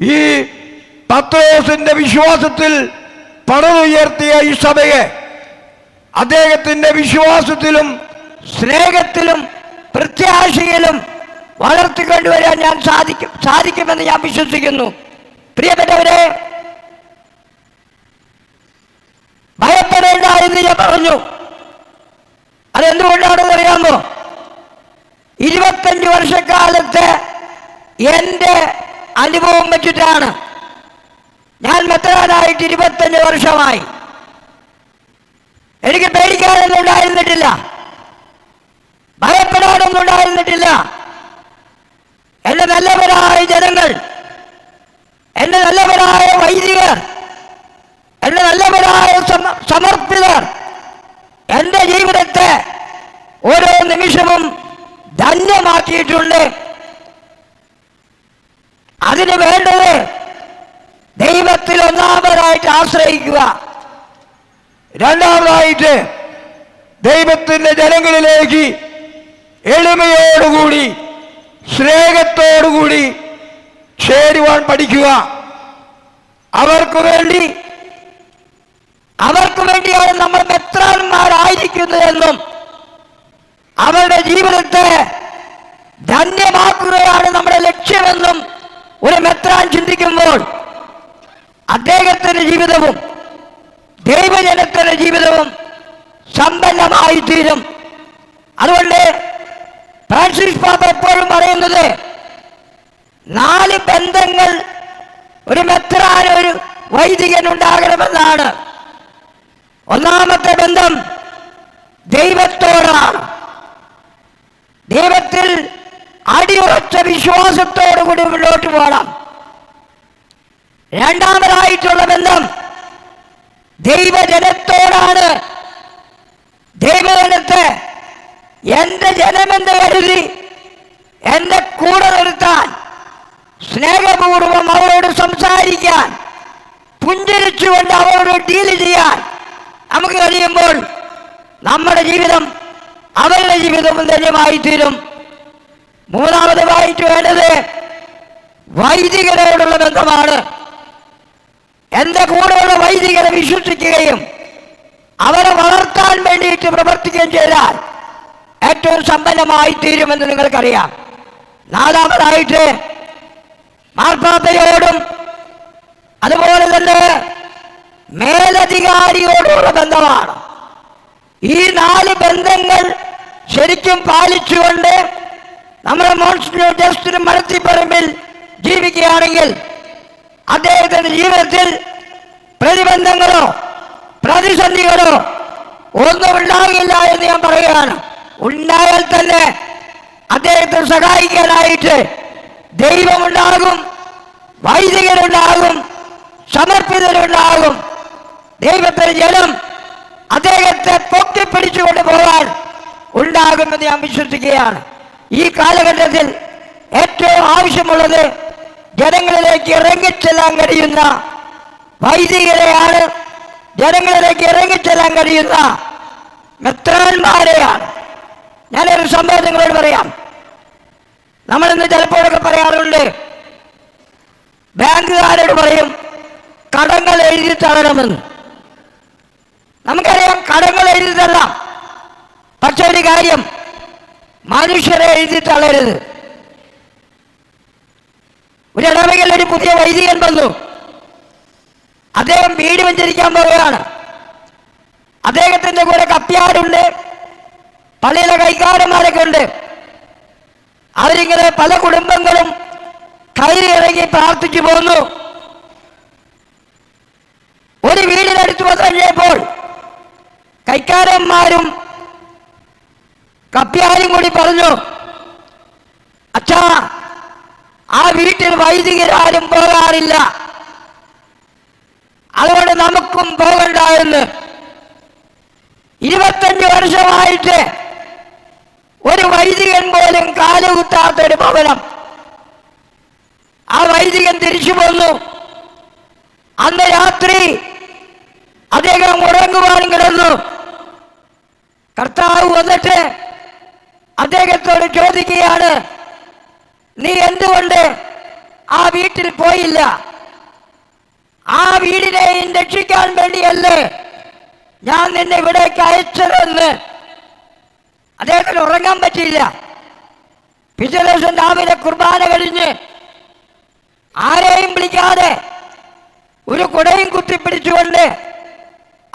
ഈ പത്രോസിന്റെ വിശ്വാസത്തിൽ പടതുയർത്തിയ ഈ സഭയെ അദ്ദേഹത്തിന്റെ വിശ്വാസത്തിലും സ്നേഹത്തിലും പ്രത്യാശയിലും വളർത്തിക്കൊണ്ടുവരാൻ ഞാൻ സാധിക്കും സാധിക്കുമെന്ന് ഞാൻ വിശ്വസിക്കുന്നു. പ്രിയപ്പെട്ടവരെ ഭയപ്പെടേണ്ട എന്ന് ഞാൻ പറഞ്ഞു. അതെന്തുകൊണ്ടാണെന്ന് അറിയാമോ? ഇരുപത്തഞ്ച് വർഷക്കാലത്ത് എന്റെ അനുഭവം വെച്ചിട്ടാണ്. ഞാൻ മെത്രാനായിട്ട് ഇരുപത്തഞ്ച് വർഷമായി. എനിക്ക് പേടിക്കാനൊന്നും ഉണ്ടായിരുന്നിട്ടില്ല. ഭയപ്പെടാനൊന്നും ഉണ്ടായിരുന്നിട്ടില്ല. എന്റെ നല്ലവരായ ജനങ്ങൾ എന്റെ നല്ലവരായ വൈദികർ എന്റെ നല്ലവരായ സമർപ്പിതർ എന്റെ ജീവിതത്തെ ഓരോ നിമിഷവും ധന്യമാക്കിയിട്ടുണ്ട്. അതിന് വേണ്ടത് ദൈവത്തിൽ ഒന്നാമതായിട്ട് ആശ്രയിക്കുക. രണ്ടാമതായിട്ട് ദൈവത്തിന്റെ ജനങ്ങളിലേക്ക് എളിമയോടുകൂടി സ്നേഹത്തോടുകൂടി ചേരുവാൻ പഠിക്കുക. അവർക്ക് വേണ്ടി അവർക്ക് വേണ്ടിയാണ് നമ്മൾ മെത്രാന്മാരായിരിക്കുന്നതെന്നും അവരുടെ ജീവിതത്തെ ധന്യമാക്കുകയാണ് നമ്മുടെ ലക്ഷ്യമെന്നും ഒരു മെത്രാൻ ചിന്തിക്കുമ്പോൾ അദ്ദേഹത്തിന്റെ ജീവിതവും ദൈവജനത്തിന്റെ ജീവിതവും സമ്പന്നമായി തീരും. അതുകൊണ്ട് ഫ്രാൻസിസ് പാപ്പ എപ്പോഴും പറയുന്നത് നാല് ബന്ധങ്ങൾ ഒരു മെത്രാൻ ഒരു വൈദികൻ ഉണ്ടാകണമെന്നാണ് ഒന്നാമത്തെ ബന്ധം ദൈവത്തോടാണ്. ദൈവത്തിൽ അടിയുറച്ച വിശ്വാസത്തോടുകൂടി മുന്നോട്ട് പോകണം. രണ്ടാമതായിട്ടുള്ള ബന്ധം ദൈവജനത്തോടാണ്. ദൈവജനത്തെ എന്റെ ജനമെന്ന് കരുതി എന്റെ കൂടെ നിർത്താൻ സ്നേഹപൂർവം അവരോട് സംസാരിക്കാൻ പുഞ്ചരിച്ചുകൊണ്ട് അവരോട് ഡീൽ ചെയ്യാൻ നമുക്ക് കഴിയുമ്പോൾ നമ്മുടെ ജീവിതം അവരുടെ ജീവിതവും ധന്യമായി തീരും മൂന്നാമതായിട്ട് വേണ്ടത് വൈദികരോടുള്ള ബന്ധമാണ്. എന്റെ കൂടെയുള്ള വൈദികരെ വിശ്വസിക്കുകയും അവരെ വളർത്താൻ വേണ്ടിയിട്ട് പ്രവർത്തിക്കുകയും ചെയ്താൽ ഏറ്റവും സമ്പന്നമായി തീരുമെന്ന് നിങ്ങൾക്കറിയാം. നാലാമതായിട്ട് മാർപ്പാപ്പയോടും അതുപോലെ തന്നെ മേലധികാരിയോടുള്ള ബന്ധമാണ്. ഈ നാല് ബന്ധങ്ങൾ ശരിക്കും പാലിച്ചുകൊണ്ട് നമ്മുടെ മോൺസിനോ ജസ്റ്റിന് മരത്തിപ്പറമ്പിൽ ജീവിക്കുകയാണെങ്കിൽ അദ്ദേഹത്തിന്റെ ജീവിതത്തിൽ പ്രതിബന്ധങ്ങളോ പ്രതിസന്ധികളോ ഒന്നും ഉണ്ടാകില്ല എന്ന് ഞാൻ പറയുകയാണ്. ഉണ്ടായാൽ തന്നെ അദ്ദേഹത്തെ സഹായിക്കാനായിട്ട് ദൈവമുണ്ടാകും വൈദികരുണ്ടാകും സമർപ്പിതരുണ്ടാകും. ദൈവത്തിന് ജലം അദ്ദേഹത്തെ പൊക്കിപ്പിടിച്ചുകൊണ്ട് പോകാൻ ഉണ്ടാകുമെന്ന് ഞാൻ വിശ്വസിക്കുകയാണ്. ഈ കാലഘട്ടത്തിൽ ഏറ്റവും ആവശ്യമുള്ളത് ജനങ്ങളിലേക്ക് ഇറങ്ങിച്ചെല്ലാൻ കഴിയുന്ന വൈദികരെയാണ്. ജനങ്ങളിലേക്ക് ഇറങ്ങിച്ചെല്ലാൻ കഴിയുന്ന മെത്രാന്മാരെയാണ്. ഞാനൊരു സംഭവം നിങ്ങളോട് പറയാം. നമ്മളിന്ന് ചിലപ്പോഴൊക്കെ പറയാറുണ്ട് ബാങ്കുകാരോട് പറയും കടങ്ങൾ എഴുതി തരണമെന്ന്. നമുക്കറിയാം കടങ്ങൾ എഴുതി തരാം. പക്ഷെ ഒരു കാര്യം മനുഷ്യരെ എഴുതി തളരുത് ഇടവകൽ ഒരു പുതിയ വൈദികൻ വന്നു. അദ്ദേഹം വീട് വെഞ്ചരിക്കാൻ പോവുകയാണ്. അദ്ദേഹത്തിന്റെ കൂടെ കപ്പ്യാരുണ്ട് പള്ളിയിലെ കൈക്കാരന്മാരൊക്കെ ഉണ്ട്. അവരിങ്ങനെ പല കുടുംബങ്ങളും കയറി ഇറങ്ങി പ്രാർത്ഥിച്ചു പോന്നു. ഒരു വീടിനടുത്ത് വന്നു കഴിഞ്ഞപ്പോൾ കൈക്കാരന്മാരും കപ്പ്യാരും കൂടി പറഞ്ഞു അച്ഛാ ആ വീട്ടിൽ വൈദികരാരും പോകാറില്ല. അതുകൊണ്ട് നമുക്കും പോകണ്ട എന്ന്. ഇരുപത്തഞ്ച് വർഷമായിട്ട് ഒരു വൈദികൻ പോലും കാലുകുത്താത്ത ഒരു ഭവനം. ആ വൈദികൻ തിരിച്ചു പോന്നു അന്ന് രാത്രി അദ്ദേഹം ഉറങ്ങുവാനും കിടന്നു. കർത്താവ് വന്നിട്ട് അദ്ദേഹത്തോട് ചോദിക്കുകയാണ് നീ എന്തുകൊണ്ട് ആ വീട്ടിൽ പോയില്ല? ആ വീടിനെ രക്ഷിക്കാൻ വേണ്ടിയല്ലേ ഞാൻ നിന്നെ ഇവിടേക്ക് അയച്ചതെന്ന്? അദ്ദേഹത്തിന് ഉറങ്ങാൻ പറ്റിയില്ല. പിറ്റേ ദിവസം രാവിലെ കുർബാന കഴിഞ്ഞ് ആരെയും വിളിക്കാതെ ഒരു കുടയും കുത്തിപ്പിടിച്ചുകൊണ്ട്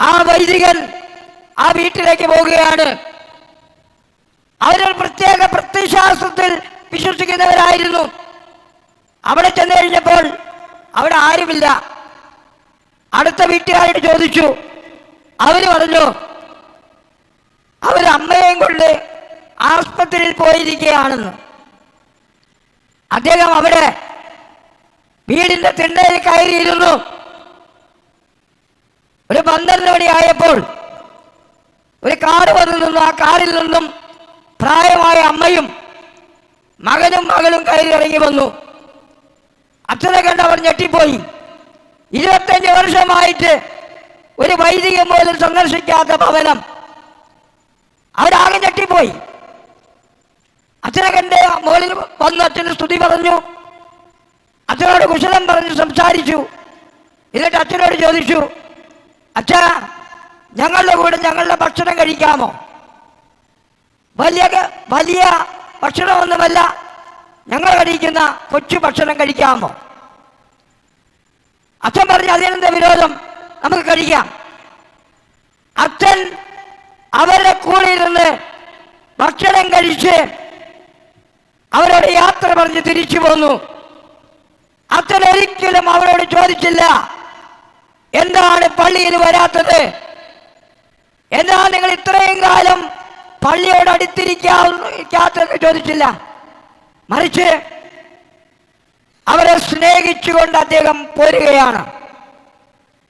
ആ വൈദികൻ ആ വീട്ടിലേക്ക് പോവുകയാണ്. അവരൊരു പ്രത്യേക പ്രത്യശാസ്ത്രത്തിൽ വിശ്വസിക്കുന്നവരായിരുന്നു. അവിടെ ചെന്ന് കഴിഞ്ഞപ്പോൾ അവിടെ ആരുമില്ല. അടുത്ത വീട്ടുകാരോട് ചോദിച്ചു. അവർ പറഞ്ഞു അവർ അമ്മയെയും കൊണ്ട് ആസ്പത്രിയിൽ പോയിരിക്കുകയാണെന്ന്. അദ്ദേഹം അവിടെ വീടിന്റെ തിണ്ടയിൽ കയറിയിരുന്നു. ഒരു പന്ത്രണ്ട് മണിയായപ്പോൾ ഒരു കാറ് വന്നു നിന്നു. ആ കാറിൽ നിന്നും പ്രായമായ അമ്മയും മകനും മകളും കയറി ഇറങ്ങി വന്നു. അച്ഛനെ കണ്ട് അവർ ഞെട്ടിപ്പോയി. ഇരുപത്തഞ്ച് വർഷമായിട്ട് ഒരു വൈദിക പോലും സന്ദർശിക്കാത്ത ഭവനം. അവരാകെ ഞെട്ടിപ്പോയി. അച്ഛനെ കണ്ട് മുകളിൽ വന്ന് അച്ഛന് സ്തുതി പറഞ്ഞു. അച്ഛനോട് കുശലം പറഞ്ഞു സംസാരിച്ചു. എന്നിട്ട് അച്ഛനോട് ചോദിച്ചു അച്ഛ ഞങ്ങളുടെ കൂടെ ഞങ്ങളുടെ ഭക്ഷണം കഴിക്കാമോ? വലിയ വലിയ ഭക്ഷണമൊന്നുമല്ല. ഞങ്ങൾ കഴിക്കുന്ന കൊച്ചു ഭക്ഷണം കഴിക്കാമോ? അച്ഛൻ പറഞ്ഞ അതിനെന്താ വിരോധം? നമുക്ക് കഴിക്കാം. അച്ഛൻ അവരുടെ കൂടെ ഇരുന്ന് ഭക്ഷണം കഴിച്ച് അവരോട് യാത്ര പറഞ്ഞ് തിരിച്ചു പോന്നു. അച്ഛൻ ഒരിക്കലും അവരോട് ചോദിച്ചില്ല. എന്താണ് പള്ളിയിൽ വരാത്തത്? എന്താണ് നിങ്ങൾ ഇത്രയും കാലം പള്ളിയോട് അടുത്തിരിക്കാത്തൊക്കെ ചോദിച്ചില്ല. മറിച്ച് അവരെ സ്നേഹിച്ചുകൊണ്ട് അദ്ദേഹം പോരുകയാണ്.